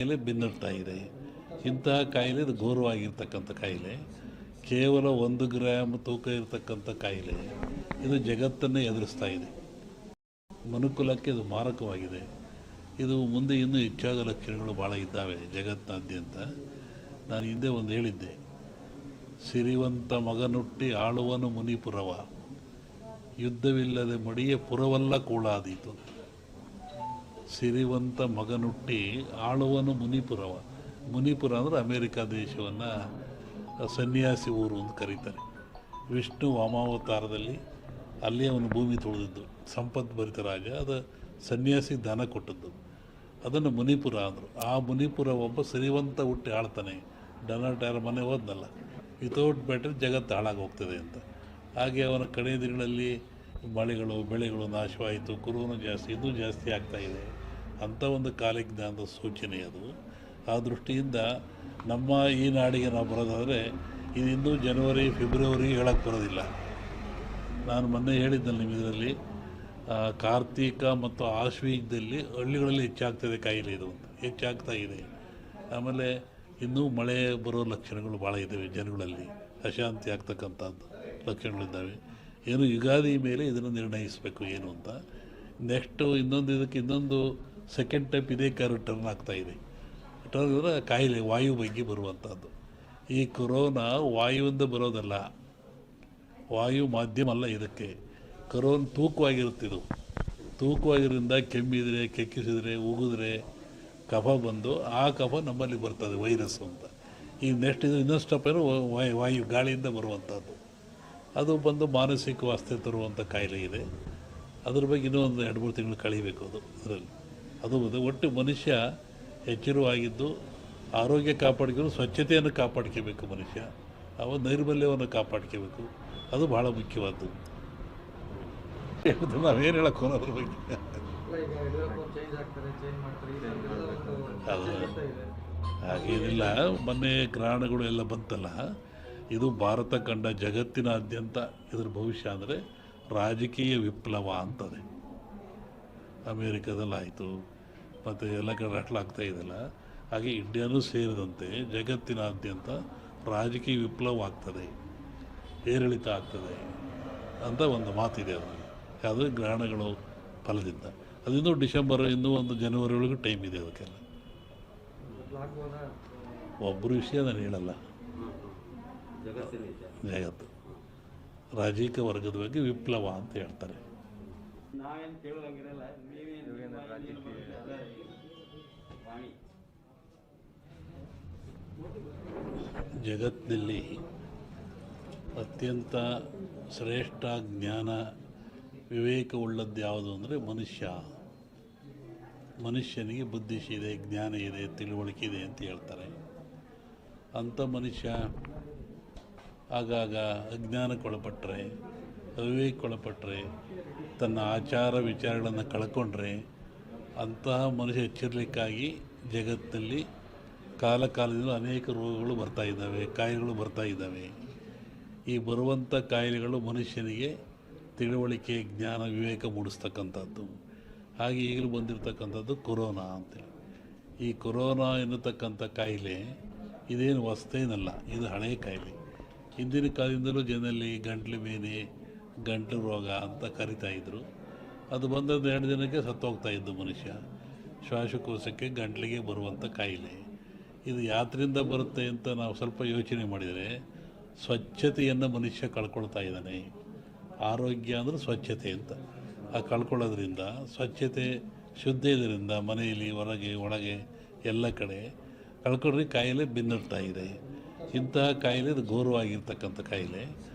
ಕಾಯಿಲೆ ಇದೆ. ಇಂತಹ ಕಾಯಿಲೆ ಇದು ಘೋರವಾಗಿರ್ತಕ್ಕಂಥ ಕಾಯಿಲೆ. ಕೇವಲ ಒಂದು ಗ್ರಾಮ್ ತೂಕ ಇರತಕ್ಕಂಥ ಕಾಯಿಲೆ. ಇದು ಜಗತ್ತನ್ನೇ ಎದುರಿಸ್ತಾ ಇದೆ. ಮನುಕುಲಕ್ಕೆ ಇದು ಮಾರಕವಾಗಿದೆ. ಇದು ಮುಂದೆ ಇನ್ನೂ ಹೆಚ್ಚಾದ ಲಕ್ಷಣಗಳು ಭಾಳ ಇದ್ದಾವೆ ಜಗತ್ತಿನಾದ್ಯಂತ. ನಾನು ಹಿಂದೆ ಒಂದು ಹೇಳಿದ್ದೆ. ಸಿರಿವಂತ ಮಗನುಟ್ಟಿ ಆಳುವನು ಮುನಿಪುರವ. ಯುದ್ಧವಿಲ್ಲದೆ ಮಡಿಯ ಪುರವಲ್ಲ ಕೂಳಾದೀತು. ಸಿರಿವಂತ ಮಗನುಟ್ಟಿ ಆಳುವನು ಮುನಿಪುರವ. ಮುನಿಪುರ ಅಂದರೆ ಅಮೇರಿಕಾ ದೇಶವನ್ನು ಸನ್ಯಾಸಿ ಊರು ಅಂತ ಕರೀತಾರೆ. ವಿಷ್ಣು ವಾಮಾವತಾರದಲ್ಲಿ ಅಲ್ಲಿ ಅವನು ಭೂಮಿ ತುಳಿದಿದ್ದು. ಸಂಪತ್ ಭರಿತ ರಾಜ, ಅದು ಸನ್ಯಾಸಿ ದಾನ ಕೊಟ್ಟದ್ದು. ಅದನ್ನು ಮುನಿಪುರ ಅಂದರು. ಆ ಮುನಿಪುರ ಒಬ್ಬ ಸಿರಿವಂತ ಹುಟ್ಟಿ ಆಳ್ತಾನೆ. ಡೊನಾಲ್ಡ್ ಮನೆ ಹೋದ್ನಲ್ಲ. ವಿತೌಟ್ ಬ್ಯಾಟ್ರಿ ಜಗತ್ತು ಹಾಳಾಗಿ ಹೋಗ್ತದೆ ಅಂತ. ಹಾಗೆ ಅವನ ಕಡೆಯ ದಿನಗಳಲ್ಲಿ ಮಳೆಗಳು, ಬೆಳೆಗಳು ನಾಶವಾಯಿತು. ಕುರುವನು ಜಾಸ್ತಿ, ಇದು ಜಾಸ್ತಿ ಆಗ್ತಾ ಇದೆ. ಅಂಥ ಒಂದು ಕಾಲಜ್ಞಾನದ ಸೂಚನೆ ಅದು. ಆ ದೃಷ್ಟಿಯಿಂದ ನಮ್ಮ ಈ ನಾಡಿಗೆ ನಾವು ಬರೋದಾದರೆ ಇದು ಇನ್ನೂ ಜನವರಿ ಫೆಬ್ರವರಿ ಹೇಳಕ್ಕೆ ಬರೋದಿಲ್ಲ. ನಾನು ಮೊನ್ನೆ ಹೇಳಿದ್ದೆ ನಿಮ್ಮ ಇದರಲ್ಲಿ ಆ, ಕಾರ್ತೀಕ ಮತ್ತು ಆಶ್ವೀಜದಲ್ಲಿ ಹಳ್ಳಿಗಳಲ್ಲಿ ಹೆಚ್ಚಾಗ್ತದೆ ಕಾಯಿಲೆ ಇದು ಅಂತ. ಹೆಚ್ಚಾಗ್ತಾ ಇದೆ. ಆಮೇಲೆ ಇನ್ನೂ ಮಳೆ ಬರೋ ಲಕ್ಷಣಗಳು ಭಾಳ ಇದ್ದಾವೆ ಜನಗಳಲ್ಲಿ. ಅಶಾಂತಿ ಆಗ್ತಕ್ಕಂಥದ್ದು ಲಕ್ಷಣಗಳಿದ್ದಾವೆ. ಏನು ಯುಗಾದಿ ಮೇಲೆ ಇದನ್ನು ನಿರ್ಣಯಿಸಬೇಕು ಏನು ಅಂತ. ನೆಕ್ಸ್ಟು ಇನ್ನೊಂದು ಇದಕ್ಕೆ ಇನ್ನೊಂದು ಸೆಕೆಂಡ್ ಟೈಪ್ ಇದೇ ಕಾರು ಟರ್ನ್ ಆಗ್ತಾ ಇದೆ. ಟರ್ನ್ ಅಂದರೆ ಕಾಯಿಲೆ, ವಾಯು ಬಗ್ಗೆ ಬರುವಂಥದ್ದು ಈ ಕೊರೋನಾ ವಾಯುವಿಂದ ಬರೋದಲ್ಲ. ವಾಯು ಮಾಧ್ಯಮ ಅಲ್ಲ ಇದಕ್ಕೆ. ಕೊರೋನ್ ತೂಕವಾಗಿರುತ್ತಿದ್ದು ತೂಕವಾಗಿರೋದ್ರಿಂದ ಕೆಮ್ಮಿದರೆ, ಕೆಕ್ಕಿಸಿದರೆ, ಉಗಿದ್ರೆ ಕಫ ಬಂದು ಆ ಕಫ ನಮ್ಮಲ್ಲಿ ಬರ್ತದೆ ವೈರಸ್ ಅಂತ. ಈಗ ನೆಕ್ಸ್ಟ್ ಇದು ಇನ್ನೊಂದು ಸ್ಟೆಪ್ ಏನು ವಾಯು ವಾಯು ಗಾಳಿಯಿಂದ ಬರುವಂಥದ್ದು ಅದು ಬಂದು ಮಾನಸಿಕ ವಾಸ್ತೆ ತರುವಂಥ ಕಾಯಿಲೆ ಇದೆ. ಅದ್ರ ಬಗ್ಗೆ ಇನ್ನೂ ಒಂದು ಎರಡು, ಮೂರು ತಿಂಗಳು ಕಳಿಬೇಕು ಅದು ಅದರಲ್ಲಿ ಅದು ಒಟ್ಟು ಮನುಷ್ಯ ಎಚ್ಚರವಾಗಿದ್ದು ಆರೋಗ್ಯ ಕಾಪಾಡ್ಕೊಂಡು ಸ್ವಚ್ಛತೆಯನ್ನು ಕಾಪಾಡ್ಕೋಬೇಕು ಮನುಷ್ಯ. ಅವ ನೈರ್ಮಲ್ಯವನ್ನು ಕಾಪಾಡ್ಕೋಬೇಕು. ಅದು ಭಾಳ ಮುಖ್ಯವಾದ್ದು. ನಾವೇನು ಹೇಳಕ್ಕೆ ಅದ್ರ ಬಗ್ಗೆ? ಅದು. ಹಾಗೇನಿಲ್ಲ, ಮೊನ್ನೆ ಗ್ರಹಣಗಳು ಎಲ್ಲ ಬಂತಲ್ಲ, ಇದು ಭಾರತ ಕಂಡ ಜಗತ್ತಿನಾದ್ಯಂತ ಇದ್ರ ಭವಿಷ್ಯ ಅಂದರೆ ರಾಜಕೀಯ ವಿಪ್ಲವ ಅಂತದೆ. ಅಮೇರಿಕಾದಲ್ಲಾಯಿತು ಮತ್ತು ಎಲ್ಲ ಕಡೆ ರಟ್ಲಾಗ್ತಾ ಇದೆಯಲ್ಲ ಹಾಗೆ ಇಂಡಿಯಾನೂ ಸೇರಿದಂತೆ ಜಗತ್ತಿನಾದ್ಯಂತ ರಾಜಕೀಯ ವಿಪ್ಲವ ಆಗ್ತದೆ ಏರಿಳಿತ ಆಗ್ತದೆ ಅಂತ ಒಂದು ಮಾತಿದೆ ಅದರಲ್ಲಿ ಯಾವುದೇ ಗ್ರಹಣಗಳು ಫಲದಿಂದ. ಅದಿನ್ನೂ ಡಿಸೆಂಬರ್ ಇನ್ನೂ ಒಂದು ಜನವರಿ ಒಳಗೆ ಟೈಮ್ ಇದೆ ಅದಕ್ಕೆಲ್ಲ. ಒಬ್ಬರು ವಿಷಯ ನಾನು ಹೇಳಲ್ಲ. ಜಗತ್ತು. ರಾಜಕೀಯ ವರ್ಗದ ಬಗ್ಗೆ ವಿಪ್ಲವ ಅಂತ ಹೇಳ್ತಾರೆ. ನಾವೇನು ಕೇಳೋದಂಗಿರಲ್ಲ ನೀವೇನು ವಾಣಿ ಜಗತ್ತಿನಲ್ಲಿ ಅತ್ಯಂತ ಶ್ರೇಷ್ಠ ಜ್ಞಾನ ವಿವೇಕವುಳ್ಳದ್ದು ಯಾವುದು ಅಂದರೆ ಮನುಷ್ಯ. ಮನುಷ್ಯನಿಗೆ ಬುದ್ಧಿಸಿದೆ ಜ್ಞಾನ ಇದೆ ತಿಳುವಳಿಕೆ ಇದೆ ಅಂತ ಹೇಳ್ತಾರೆ. ಅಂಥ ಮನುಷ್ಯ ಆಗಾಗ ಅಜ್ಞಾನಕ್ಕೊಳಪಟ್ಟರೆ ಅವಿವೇಕಕ್ಕೊಳಪಟ್ಟರೆ ತನ್ನ ಆಚಾರ ವಿಚಾರಗಳನ್ನು ಕಳ್ಕೊಂಡ್ರೆ ಅಂತಹ ಮನುಷ್ಯ ಎಚ್ಚರಿಲಿಕ್ಕಾಗಿ ಜಗತ್ತಿನಲ್ಲಿ ಕಾಲ ಅನೇಕ ರೋಗಗಳು ಬರ್ತಾ ಇದ್ದಾವೆ, ಕಾಯಿಲೆಗಳು ಬರ್ತಾ ಇದ್ದಾವೆ. ಈ ಬರುವಂಥ ಕಾಯಿಲೆಗಳು ಮನುಷ್ಯನಿಗೆ ತಿಳುವಳಿಕೆ, ಜ್ಞಾನ, ವಿವೇಕ ಮೂಡಿಸ್ತಕ್ಕಂಥದ್ದು. ಹಾಗೆ ಈಗಲೂ ಬಂದಿರತಕ್ಕಂಥದ್ದು ಕೊರೋನಾ ಅಂತೇಳಿ ಈ ಕೊರೋನಾ ಎನ್ನುತಕ್ಕಂಥ ಕಾಯಿಲೆ ಇದೇನು ವಸ್ತೇನಲ್ಲ, ಇದು ಹಳೆಯ ಕಾಯಿಲೆ. ಹಿಂದಿನ ಕಾಲದಿಂದಲೂ ಜನರಲ್ಲಿ ಗಂಟ್ಲು ಬೇನೆ ಗಂಟಲು ರೋಗ ಅಂತ ಕರಿತಾ ಇದ್ದರು ಅದು ಬಂದದ್ದು ಎರಡು ದಿನಕ್ಕೆ ಸತ್ತೋಗ್ತಾ ಇದ್ದು ಮನುಷ್ಯ. ಶ್ವಾಸಕೋಶಕ್ಕೆ ಗಂಟಲಿಗೆ ಬರುವಂಥ ಕಾಯಿಲೆ. ಇದು ಯಾತ್ರಿಂದ ಬರುತ್ತೆ ಅಂತ ನಾವು ಸ್ವಲ್ಪ ಯೋಚನೆ ಮಾಡಿದರೆ ಸ್ವಚ್ಛತೆಯನ್ನು ಮನುಷ್ಯ ಕಳ್ಕೊಳ್ತಾ ಇದ್ದಾನೆ. ಆರೋಗ್ಯ ಅಂದರೆ ಸ್ವಚ್ಛತೆ ಅಂತ. ಆ ಕಳ್ಕೊಳ್ಳೋದ್ರಿಂದ, ಸ್ವಚ್ಛತೆ ಶುದ್ಧ ಇದರಿಂದ ಮನೆಯಲ್ಲಿ, ಹೊರಗೆ, ಒಳಗೆ ಎಲ್ಲ ಕಡೆ ಕಳ್ಕೊಂಡ್ರೆ ಕಾಯಿಲೆ ಬಿನ್ನಿರ್ತಾ ಇದೆ. ಇಂತಹ ಕಾಯಿಲೆ ಇದು ಘೋರವಾಗಿರ್ತಕ್ಕಂಥ ಕಾಯಿಲೆ.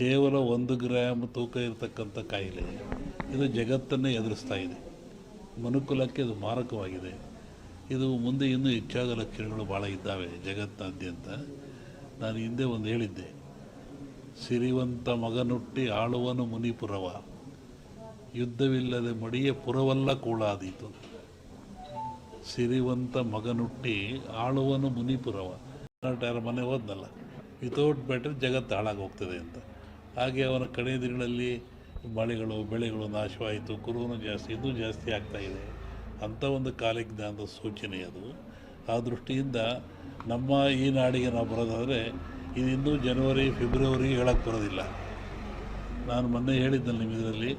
ಕೇವಲ ಒಂದು ಗ್ರಾಮ್ ತೂಕ ಇರತಕ್ಕಂಥ ಕಾಯಿಲೆ. ಇದು ಜಗತ್ತನ್ನೇ ಎದುರಿಸ್ತಾ ಇದೆ. ಮನುಕುಲಕ್ಕೆ ಇದು ಮಾರಕವಾಗಿದೆ. ಇದು ಮುಂದೆ ಇನ್ನೂ ಹೆಚ್ಚಾದ ಲಕ್ಷಣಗಳು ಭಾಳ ಇದ್ದಾವೆ ಜಗತ್ತಾದ್ಯಂತ. ನಾನು ಹಿಂದೆ ಒಂದು ಹೇಳಿದ್ದೆ. ಸಿರಿವಂತ ಮಗನುಟ್ಟಿ ಆಳುವನು ಮುನಿಪುರವ. ಯುದ್ಧವಿಲ್ಲದೆ ಮಡಿಯ ಪುರವಲ್ಲ ಕೂಳಾದೀತು. ಸಿರಿವಂತ ಮಗನುಟ್ಟಿ ಆಳುವನು ಮುನಿಪುರವ. ಯಾರ ಮನೆ ಹೋದ್ನಲ್ಲ. ವಿತೌಟ್ ಬೆಟರ್ ಜಗತ್ತು ಹಾಳಾಗಿ ಹೋಗ್ತದೆ ಅಂತ. ಹಾಗೆ ಅವನ ಕಡೆಯ ದಿನಗಳಲ್ಲಿ ಮಳೆಗಳು, ಬೆಳೆಗಳು ನಾಶವಾಯಿತು ಕುರುವನು ಜಾಸ್ತಿ, ಇನ್ನೂ ಜಾಸ್ತಿ ಆಗ್ತಾ ಇದೆ. ಅಂಥ ಒಂದು ಕಾಲಜ್ಞಾನದ ಸೂಚನೆ ಅದು. ಆ ದೃಷ್ಟಿಯಿಂದ ನಮ್ಮ ಈ ನಾಡಿಗೆ ನಾವು ಬರೋದಾದರೆ ಇದು ಇನ್ನೂ ಜನವರಿ ಫೆಬ್ರವರಿಗೆ ಹೇಳಕ್ಕೆ ಬರೋದಿಲ್ಲ. ನಾನು ಮೊನ್ನೆ ಹೇಳಿದ್ದಲ್ಲ ನಿಮ್ಮ ಇದರಲ್ಲಿ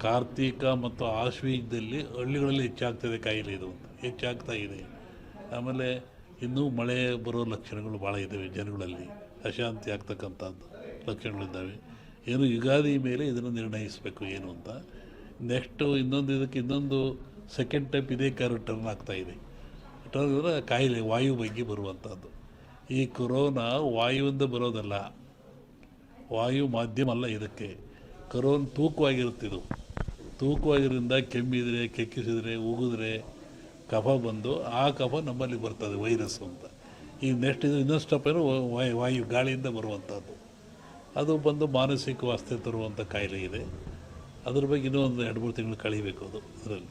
ಕಾರ್ತೀಕ ಮತ್ತು ಆಶ್ವೀಜದಲ್ಲಿ ಹಳ್ಳಿಗಳಲ್ಲಿ ಹೆಚ್ಚಾಗ್ತದೆ ಕಾಯಿಲೆ ಇದು ಅಂತ. ಹೆಚ್ಚಾಗ್ತಾ ಇದೆ. ಆಮೇಲೆ ಇನ್ನೂ ಮಳೆ ಬರೋ ಲಕ್ಷಣಗಳು ಭಾಳ ಇದ್ದಾವೆ ಜನಗಳಲ್ಲಿ, ಅಶಾಂತಿ ಆಗ್ತಕ್ಕಂಥದ್ದು. ಲಕ್ಷಣಗಳಿದ್ದಾವೆ. ಏನು ಯುಗಾದಿ ಮೇಲೆ ಇದನ್ನು ನಿರ್ಣಯಿಸಬೇಕು ಏನು ಅಂತ. ನೆಕ್ಸ್ಟು ಇನ್ನೊಂದು ಇದಕ್ಕೆ ಇನ್ನೊಂದು ಸೆಕೆಂಡ್ ಟೈಪ್ ಇದೇ ಕಾರು ಟರ್ನ್ ಆಗ್ತಾ ಇದೆ. ಟರ್ನ್ ಅಂದರೆ ಕಾಯಿಲೆ, ವಾಯು ಬಗ್ಗೆ ಬರುವಂಥದ್ದು. ಈ ಕೊರೋನಾ ವಾಯುವಿಂದ ಬರೋದಲ್ಲ. ವಾಯು ಮಾಧ್ಯಮ ಅಲ್ಲ ಇದಕ್ಕೆ. ಕರೋನ್ ತೂಕವಾಗಿರುತ್ತಿದ್ದು ತೂಕವಾಗಿರೋದ್ರಿಂದ ಕೆಮ್ಮಿದರೆ, ಕೆಕ್ಕಿಸಿದರೆ, ಉಗಿದ್ರೆ ಕಫ ಬಂದು ಆ ಕಫ ನಮ್ಮಲ್ಲಿ ಬರ್ತದೆ ವೈರಸ್ ಅಂತ. ಈ ನೆಕ್ಸ್ಟ್ ಇದು ಇನ್ನೊಂದು ಸ್ಟೆಪ್ ಏನು ವಾಯು ವಾಯು ಗಾಳಿಯಿಂದ ಬರುವಂಥದ್ದು. ಅದು ಬಂದು ಮಾನಸಿಕ ವಾಸ್ತೆ ತರುವಂಥ ಕಾಯಿಲೆ ಇದೆ. ಅದ್ರ ಬಗ್ಗೆ ಇನ್ನೂ ಒಂದು ಎರಡು ಮೂರು ತಿಂಗಳು ಕಳಿಬೇಕು ಅದು ಅದರಲ್ಲಿ.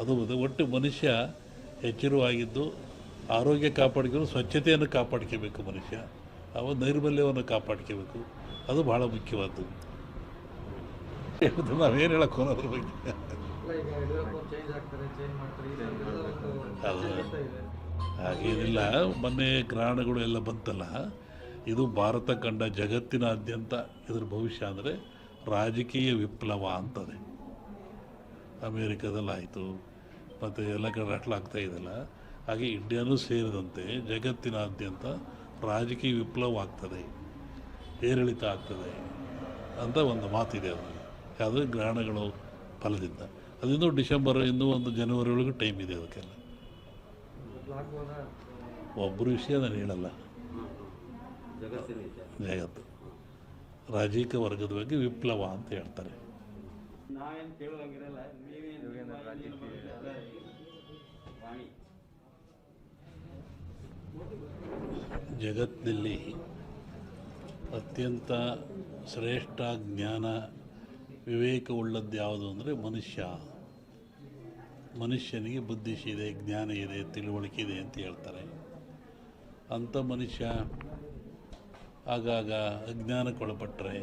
ಅದು ಒಟ್ಟು ಮನುಷ್ಯ ಎಚ್ಚರವಾಗಿದ್ದು ಆರೋಗ್ಯ ಕಾಪಾಡ್ಕೊಂಡು ಸ್ವಚ್ಛತೆಯನ್ನು ಕಾಪಾಡ್ಕೋಬೇಕು ಮನುಷ್ಯ. ಅವ ನೈರ್ಮಲ್ಯವನ್ನು ಕಾಪಾಡ್ಕೋಬೇಕು. ಅದು ಭಾಳ ಮುಖ್ಯವಾದ್ದು. ನಾವೇನು ಹೇಳಕ್ಕೆ ಅದ್ರ ಬಗ್ಗೆ? ಅದು ಹಾಗೇನಿಲ್ಲ ಮೊನ್ನೆ ಗ್ರಹಣಗಳು ಎಲ್ಲ ಬಂತಲ್ಲ ಇದು ಭಾರತ ಕಂಡ ಜಗತ್ತಿನಾದ್ಯಂತ ಇದರ ಭವಿಷ್ಯ ಅಂದರೆ ರಾಜಕೀಯ ವಿಪ್ಲವ ಅಂತದೆ. ಅಮೇರಿಕಾದಲ್ಲಾಯಿತು ಮತ್ತು ಎಲ್ಲ ಕಡೆ ರಟ್ಲಾಗ್ತಾ ಇದೆಲ್ಲ. ಹಾಗೆ ಇಂಡಿಯಾನೂ ಸೇರಿದಂತೆ ಜಗತ್ತಿನಾದ್ಯಂತ ರಾಜಕೀಯ ವಿಪ್ಲವ ಆಗ್ತದೆ ಏರಿಳಿತ ಆಗ್ತದೆ ಅಂತ ಒಂದು ಮಾತಿದೆ ಅದು. ಯಾವುದೇ ಗ್ರಹಣಗಳು ಫಲದಿಂದ. ಅದಿನ್ನೂ ಡಿಸೆಂಬರ್ ಇನ್ನೂ ಒಂದು ಜನವರಿ ಒಳಗೂ ಟೈಮ್ ಇದೆ ಅದಕ್ಕೆಲ್ಲ. ಒಬ್ಬರು ವಿಷಯ ನಾನು ಹೇಳಲ್ಲ. ಜಗತ್ತು. ರಾಜಕೀಯ ವರ್ಗದ ಬಗ್ಗೆ ವಿಪ್ಲವ ಅಂತ ಹೇಳ್ತಾರೆ. ಜಗತ್ತಿನಲ್ಲಿ ಅತ್ಯಂತ ಶ್ರೇಷ್ಠ ಜ್ಞಾನ ವಿವೇಕವುಳ್ಳದ್ದು ಯಾವುದು ಅಂದರೆ ಮನುಷ್ಯ. ಮನುಷ್ಯನಿಗೆ ಬುದ್ಧಿಶಿದೆ ಜ್ಞಾನ ಇದೆ ತಿಳುವಳಿಕೆ ಇದೆ ಅಂತ ಹೇಳ್ತಾರೆ. ಅಂಥ ಮನುಷ್ಯ ಆಗಾಗ ಅಜ್ಞಾನಕ್ಕೊಳಪಟ್ಟರೆ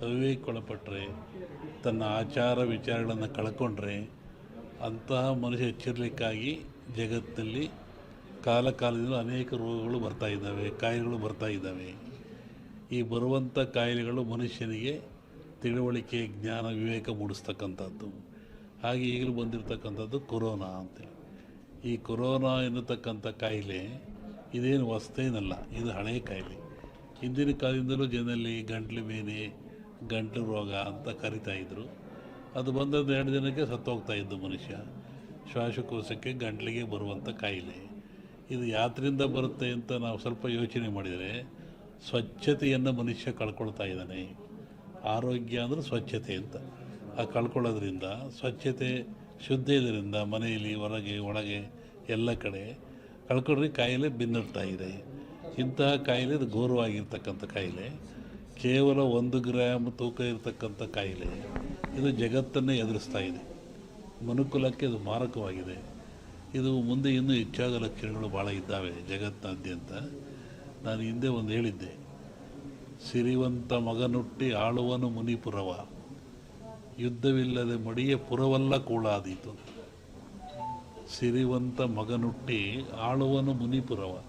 ಅವಿವೇಕೊಳಪಟ್ಟರೆ ತನ್ನ ಆಚಾರ ವಿಚಾರಗಳನ್ನು ಕಳ್ಕೊಂಡ್ರೆ ಅಂತಹ ಮನುಷ್ಯ ಎಚ್ಚರಿಲಿಕ್ಕಾಗಿ ಜಗತ್ತಿನಲ್ಲಿ ಕಾಲ ಅನೇಕ ರೋಗಗಳು ಬರ್ತಾ ಇದ್ದಾವೆ, ಕಾಯಿಲೆಗಳು ಬರ್ತಾ ಇದ್ದಾವೆ. ಈ ಬರುವಂಥ ಕಾಯಿಲೆಗಳು ಮನುಷ್ಯನಿಗೆ ತಿಳುವಳಿಕೆ, ಜ್ಞಾನ, ವಿವೇಕ ಮೂಡಿಸ್ತಕ್ಕಂಥದ್ದು. ಹಾಗೆ ಈಗಲೂ ಬಂದಿರತಕ್ಕಂಥದ್ದು ಕೊರೋನಾ ಅಂತೇಳಿ. ಈ ಕೊರೋನಾ ಎನ್ನುತಕ್ಕಂಥ ಕಾಯಿಲೆ ಇದೇನು ಹೊಸದೇನಲ್ಲ ಇದು ಹಳೆಯ ಕಾಯಿಲೆ. ಹಿಂದಿನ ಕಾಲದಿಂದಲೂ ಜನರಲ್ಲಿ ಗಂಟ್ಲು ಬೇನೆ ಗಂಟಲು ರೋಗ ಅಂತ ಕರಿತಾ ಇದ್ದರು ಅದು ಬಂದದ್ದು ಎರಡು ದಿನಕ್ಕೆ ಸತ್ತೋಗ್ತಾ ಇದ್ದು ಮನುಷ್ಯ. ಶ್ವಾಸಕೋಶಕ್ಕೆ ಗಂಟ್ಲಿಗೆ ಬರುವಂಥ ಕಾಯಿಲೆ. ಇದು ಯಾತ್ರಿಂದ ಬರುತ್ತೆ ಅಂತ ನಾವು ಸ್ವಲ್ಪ ಯೋಚನೆ ಮಾಡಿದರೆ ಸ್ವಚ್ಛತೆಯನ್ನು ಮನುಷ್ಯ ಕಳ್ಕೊಳ್ತಾ ಇದ್ದಾನೆ. ಆರೋಗ್ಯ ಅಂದರೆ ಸ್ವಚ್ಛತೆ ಅಂತ. ಆ ಕಳ್ಕೊಳ್ಳೋದ್ರಿಂದ, ಸ್ವಚ್ಛತೆ ಶುದ್ಧ ಇದರಿಂದ ಮನೆಯಲ್ಲಿ, ಹೊರಗೆ, ಒಳಗೆ ಎಲ್ಲ ಕಡೆ ಕಳ್ಕೊಂಡ್ರೆ ಕಾಯಿಲೆ ಬೆನ್ನಿಡ್ತಾ ಇದೆ. ಇಂತಹ ಕಾಯಿಲೆ ಇದು ಘೋರವಾಗಿರ್ತಕ್ಕಂಥ ಕಾಯಿಲೆ. ಕೇವಲ ಒಂದು ಗ್ರಾಮ್ ತೂಕ ಇರತಕ್ಕಂಥ ಕಾಯಿಲೆ. ಇದು ಜಗತ್ತನ್ನೇ ಎದುರಿಸ್ತಾ ಇದೆ. ಮನುಕುಲಕ್ಕೆ ಇದು ಮಾರಕವಾಗಿದೆ. ಇದು ಮುಂದೆ ಇನ್ನೂ ಹೆಚ್ಚಾದ ಲಕ್ಷಣಗಳು ಭಾಳ ಇದ್ದಾವೆ ಜಗತ್ತಿನಾದ್ಯಂತ ನಾನು ಹಿಂದೆ ಒಂದು ಹೇಳಿದ್ದೆ. ಸಿರಿವಂತ ಮಗನುಟ್ಟಿ ಆಳುವನು ಮುನಿಪುರವ. ಯುದ್ಧವಿಲ್ಲದೆ ಮಡಿಯ ಪುರವಲ್ಲ ಕೂಳಾದೀತು ಸಿರಿವಂತ ಮಗನುಟ್ಟಿ ಆಳುವನು ಮುನಿಪುರವ.